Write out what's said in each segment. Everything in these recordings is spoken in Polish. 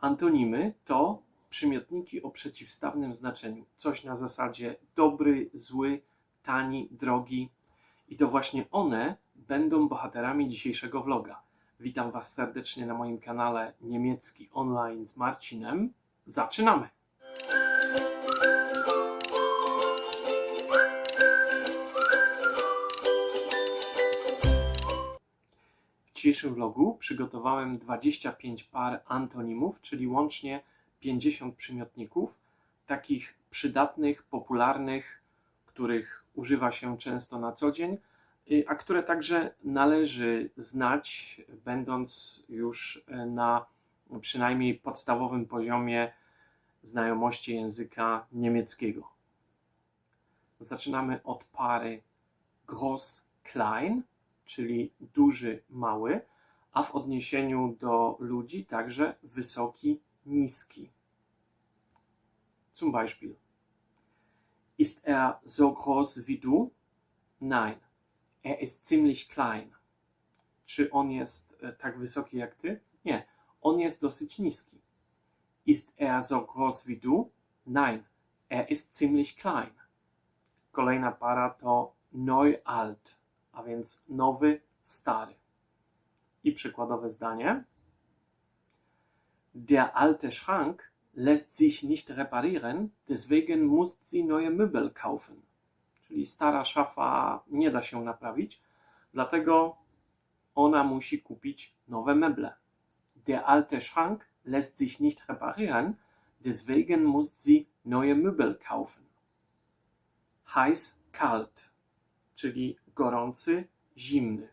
Antonimy to przymiotniki o przeciwstawnym znaczeniu. Coś na zasadzie dobry, zły, tani, drogi. I to właśnie one będą bohaterami dzisiejszego vloga. Witam Was serdecznie na moim kanale Niemiecki Online z Marcinem. Zaczynamy! Dzisiejszym vlogu przygotowałem 25 par antonimów, czyli łącznie 50 przymiotników, takich przydatnych, popularnych, których używa się często na co dzień, y, a które także należy znać, będąc już y, na przynajmniej podstawowym poziomie znajomości języka niemieckiego. Zaczynamy od pary groß, klein, czyli duży, mały, a w odniesieniu do ludzi także wysoki, niski. Zum Beispiel. Ist er so groß wie du? Nein, er ist ziemlich klein. Czy on jest e, tak wysoki jak ty? Nie, on jest dosyć niski. Ist er so groß wie du? Nein, er ist ziemlich klein. Kolejna para to neu-alt, a więc nowy, stary. I przykładowe zdanie. Der alte Schrank lässt sich nicht reparieren, deswegen muss sie neue Möbel kaufen. Czyli stara szafa nie da się naprawić, dlatego ona musi kupić nowe meble. Der alte Schrank lässt sich nicht reparieren, deswegen muss sie neue Möbel kaufen. Heiß, kalt, czyli gorący, zimny.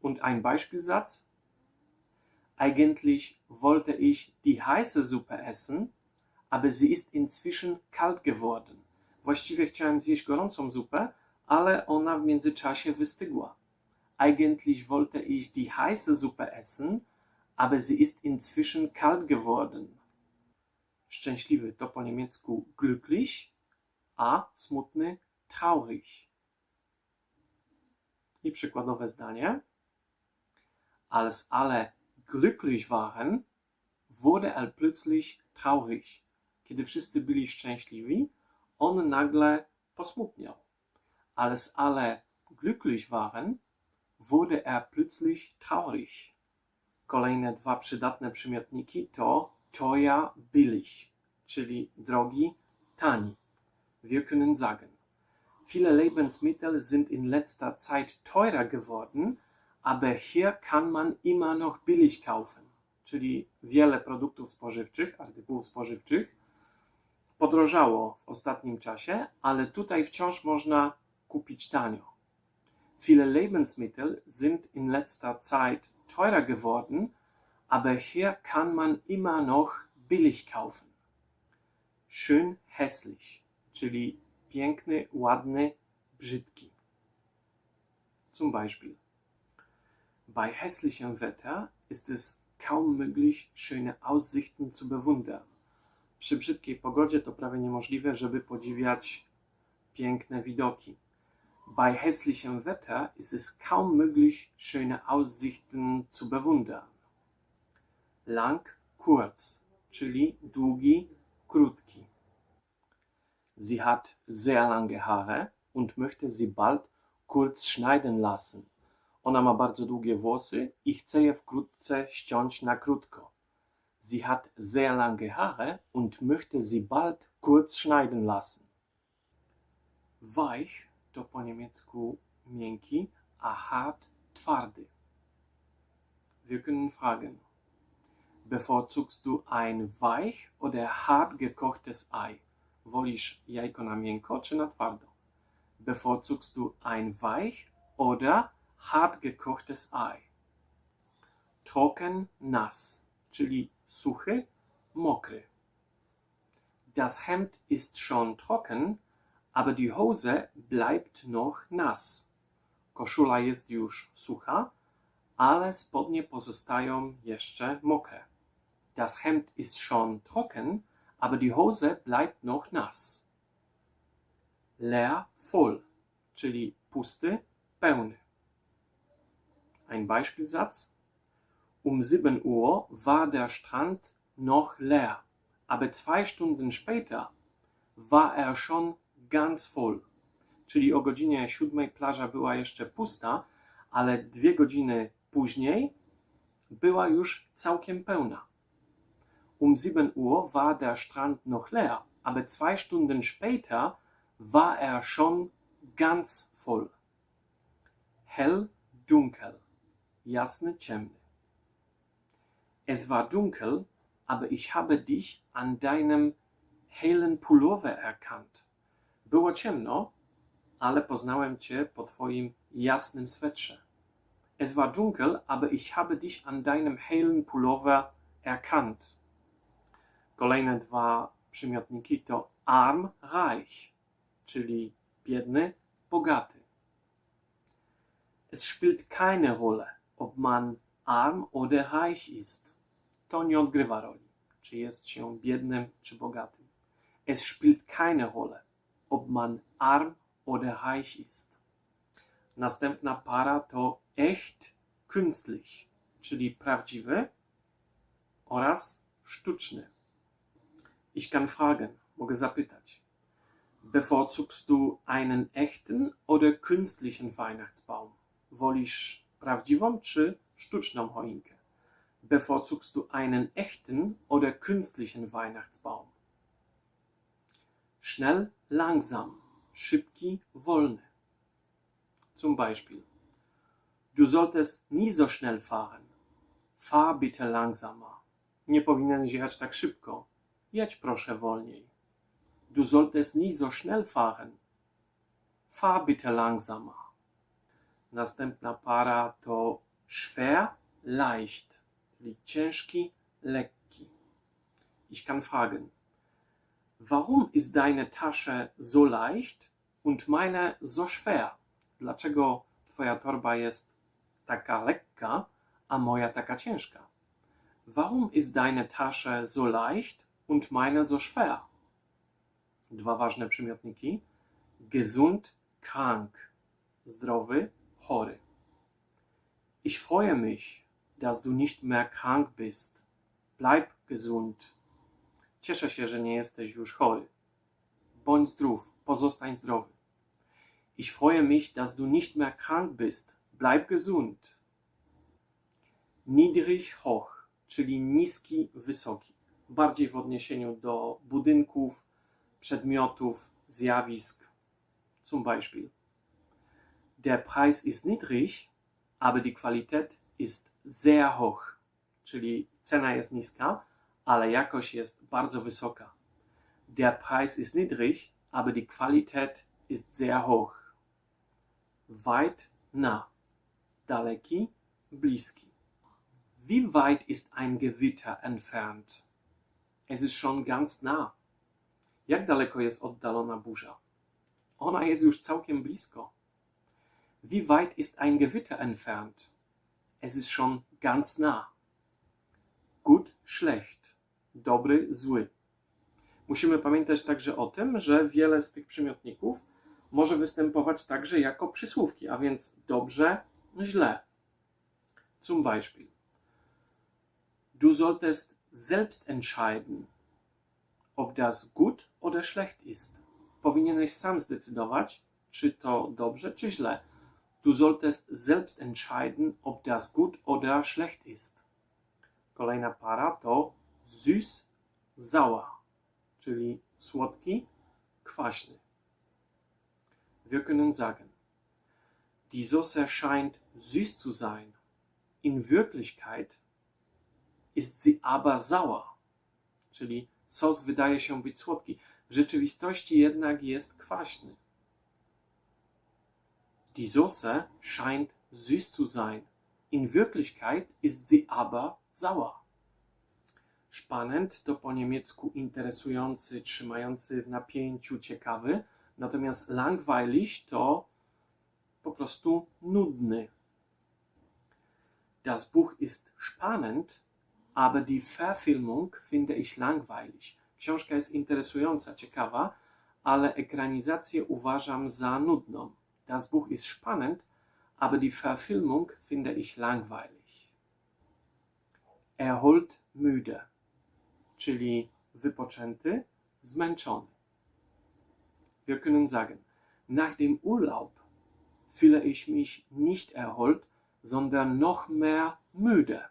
Und ein Beispielsatz. Eigentlich wollte ich die heiße Suppe essen, aber sie ist inzwischen kalt geworden. Właściwie chciałem zjeść gorącą zupę, ale ona w międzyczasie wystygła. Eigentlich wollte ich die heiße Suppe essen, aber sie ist inzwischen kalt geworden. Szczęśliwy to po niemiecku glücklich, a smutny traurig. I przykładowe zdanie. Als alle glücklich waren, wurde er plötzlich traurig. Kiedy wszyscy byli szczęśliwi, on nagle posmutniał. Als alle glücklich waren, wurde er plötzlich traurig. Kolejne dwa przydatne przymiotniki to teuer, billig, czyli drogi, tani. Wir können sagen, viele Lebensmittel sind in letzter Zeit teurer geworden, aber hier kann man immer noch billig kaufen. Czyli wiele produktów spożywczych, artykułów spożywczych podrożało w ostatnim czasie, ale tutaj wciąż można kupić tanio. Viele Lebensmittel sind in letzter Zeit teurer geworden, aber hier kann man immer noch billig kaufen. Schön hässlich, czyli piękny, ładny, brzydki. Zum Beispiel. Bei hässlichem Wetter ist es kaum möglich, schöne Aussichten zu bewundern. Przy brzydkiej pogodzie to prawie niemożliwe, żeby podziwiać piękne widoki. Bei hässlichem Wetter ist es kaum möglich, schöne Aussichten zu bewundern. Lang, kurz, czyli długi, krótki. Sie hat sehr lange Haare und möchte sie bald kurz schneiden lassen. Ona ma bardzo długie włosy i chce je wkrótce ściąć na krótko. Sie hat sehr lange Haare und möchte sie bald kurz schneiden lassen. Weich to po niemiecku miękki, a hart twardy. Wir können fragen. Bevorzugst du ein weich oder hart gekochtes Ei? Wolisz jajko na miękko czy na twardo? Bevorzugst du ein weich oder hart gekochtes Ei? Trocken, nass, czyli suchy, mokry. Das Hemd ist schon trocken, aber die Hose bleibt noch nass. Koszula jest już sucha, ale spodnie pozostają jeszcze mokre. Das Hemd ist schon trocken, aber die Hose bleibt noch nass. Leer, voll, czyli pusty, pełny. Ein Beispielsatz. Um 7 Uhr war der Strand noch leer, aber zwei Stunden später war er schon ganz voll. Czyli o godzinie 7 plaża była jeszcze pusta, ale dwie godziny później była już całkiem pełna. Um 7 Uhr war der Strand noch leer, aber zwei Stunden später war er schon ganz voll. Hell, dunkel, jasny, ciemny. Es war dunkel, aber ich habe dich an deinem hellen Pullover erkannt. Było ciemno, ale poznałem cię po twoim jasnym swetrze. Es war dunkel, aber ich habe dich an deinem hellen Pullover erkannt. Kolejne dwa przymiotniki to arm, reich, czyli biedny, bogaty. Es spielt keine Rolle, ob man arm oder reich ist. To nie odgrywa roli, czy jest się biednym, czy bogatym. Es spielt keine Rolle, ob man arm oder reich ist. Następna para to echt, künstlich, czyli prawdziwy oraz sztuczny. Ich kann fragen, mogę zapytać. Bevorzugst du einen echten oder künstlichen Weihnachtsbaum? Wolisz prawdziwą czy sztuczną choinkę? Bevorzugst du einen echten oder künstlichen Weihnachtsbaum? Schnell, langsam, szybki, wolny. Zum Beispiel. Du solltest nie so schnell fahren. Fahr bitte langsamer. Nie powinieneś jechać tak szybko. Jedź proszę wolniej. Du solltest nie so schnell fahren. Fahr bitte langsamer. Następna para to schwer, leicht, czyli ciężki, lekki. Ich kann fragen, warum ist deine Tasche so leicht und meine so schwer? Dlaczego twoja torba jest taka lekka, a moja taka ciężka? Warum ist deine Tasche so leicht und meine so schwer? Dwa ważne przymiotniki. Gesund, krank. Zdrowy, chory. Ich freue mich, dass du nicht mehr krank bist. Bleib gesund. Cieszę się, że nie jesteś już chory. Bądź zdrów, pozostań zdrowy. Ich freue mich, dass du nicht mehr krank bist. Bleib gesund. Niedrig, hoch, czyli niski, wysoki. Bardziej w odniesieniu do budynków, przedmiotów, zjawisk. Zum Beispiel. Der Preis ist niedrig, aber die Qualität ist sehr hoch. Czyli cena jest niska, ale jakość jest bardzo wysoka. Der Preis ist niedrig, aber die Qualität ist sehr hoch. Weit, nah. Daleki, bliski. Wie weit ist ein Gewitter entfernt? Es ist schon ganz nah. Jak daleko jest oddalona burza? Ona jest już całkiem blisko. Wie weit ist ein Gewitter entfernt? Es ist schon ganz nah. Gut, schlecht. Dobry, zły. Musimy pamiętać także o tym, że wiele z tych przymiotników może występować także jako przysłówki, a więc dobrze, źle. Zum Beispiel. Du solltest selbst entscheiden, ob das gut oder schlecht ist. Powinieneś sam zdecydować, czy to dobrze, czy źle. Du solltest selbst entscheiden, ob das gut oder schlecht ist. Kolejna para to süß, sauer, czyli słodki, kwaśny. Wir können sagen, die Soße scheint süß zu sein. In Wirklichkeit ist sie aber sauer, czyli sos wydaje się być słodki. W rzeczywistości jednak jest kwaśny. Die Soße scheint süß zu sein. In Wirklichkeit ist sie aber sauer. Spannend to po niemiecku interesujący, trzymający w napięciu, ciekawy. Natomiast langweilig to po prostu nudny. Das Buch ist spannend, aber die Verfilmung finde ich langweilig. Książka jest interesująca, ciekawa, ale ekranizację uważam za nudną. Das Buch ist spannend, aber die Verfilmung finde ich langweilig. erholt müde, czyli wypoczęty, zmęczony. Wir können sagen, nach dem Urlaub fühle ich mich nicht erholt, sondern noch mehr müde.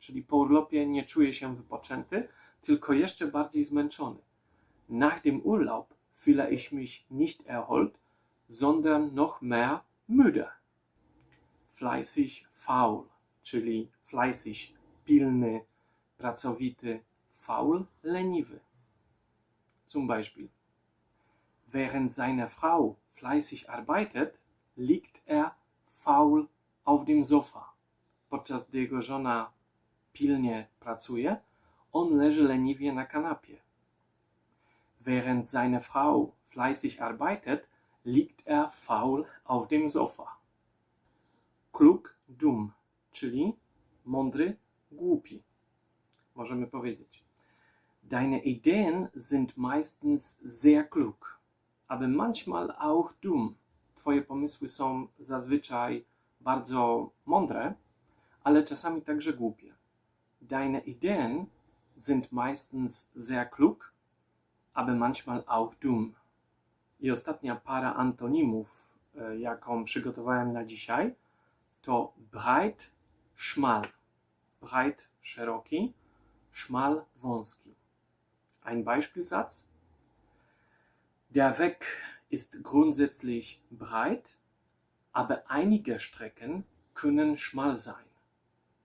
Czyli po urlopie nie czuję się wypoczęty, tylko jeszcze bardziej zmęczony. Nach dem Urlaub fühle ich mich nicht erholt, sondern noch mehr müde. Fleißig, faul, czyli fleißig, pilny, pracowity, faul, leniwy. Zum Beispiel. Während seine Frau fleißig arbeitet, liegt er faul auf dem Sofa. Podczas gdy jego żona pilnie pracuje, on leży leniwie na kanapie. Während seine Frau fleißig arbeitet, liegt er faul auf dem Sofa. Klug, dum, czyli mądry, głupi. Możemy powiedzieć. Deine Ideen sind meistens sehr klug, aber manchmal auch dumm. Twoje pomysły są zazwyczaj bardzo mądre, ale czasami także głupie. Deine Ideen sind meistens sehr klug, aber manchmal auch dumm. I ostatnia para antonimów, e, jaką przygotowałem na dzisiaj, to breit, schmal. Breit, szeroki, schmal, wąski. Ein Beispielsatz. Der Weg ist grundsätzlich breit, aber einige Strecken können schmal sein.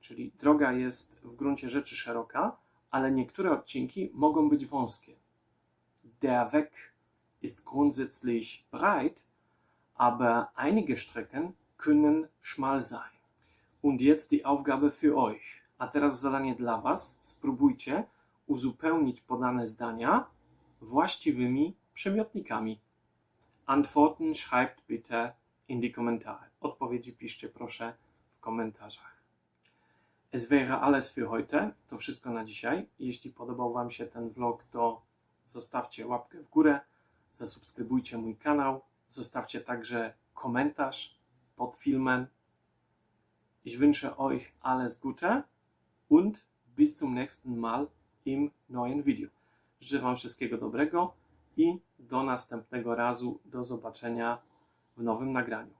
Czyli droga jest w gruncie rzeczy szeroka, ale niektóre odcinki mogą być wąskie. Der Weg ist grundsätzlich breit, aber einige Strecken können schmal sein. Und jetzt die Aufgabe für euch. A teraz zadanie dla Was. Spróbujcie uzupełnić podane zdania właściwymi przymiotnikami. Antworten schreibt bitte in die Kommentare. Odpowiedzi piszcie proszę w komentarzach. Es wäre alles für heute. To wszystko na dzisiaj. Jeśli podobał Wam się ten vlog, to zostawcie łapkę w górę, zasubskrybujcie mój kanał, zostawcie także komentarz pod filmem. Ich wünsche euch alles Gute und bis zum nächsten Mal im neuen Video. Życzę Wam wszystkiego dobrego i do następnego razu. Do zobaczenia w nowym nagraniu.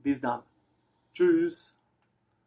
Bis dann. Tschüss.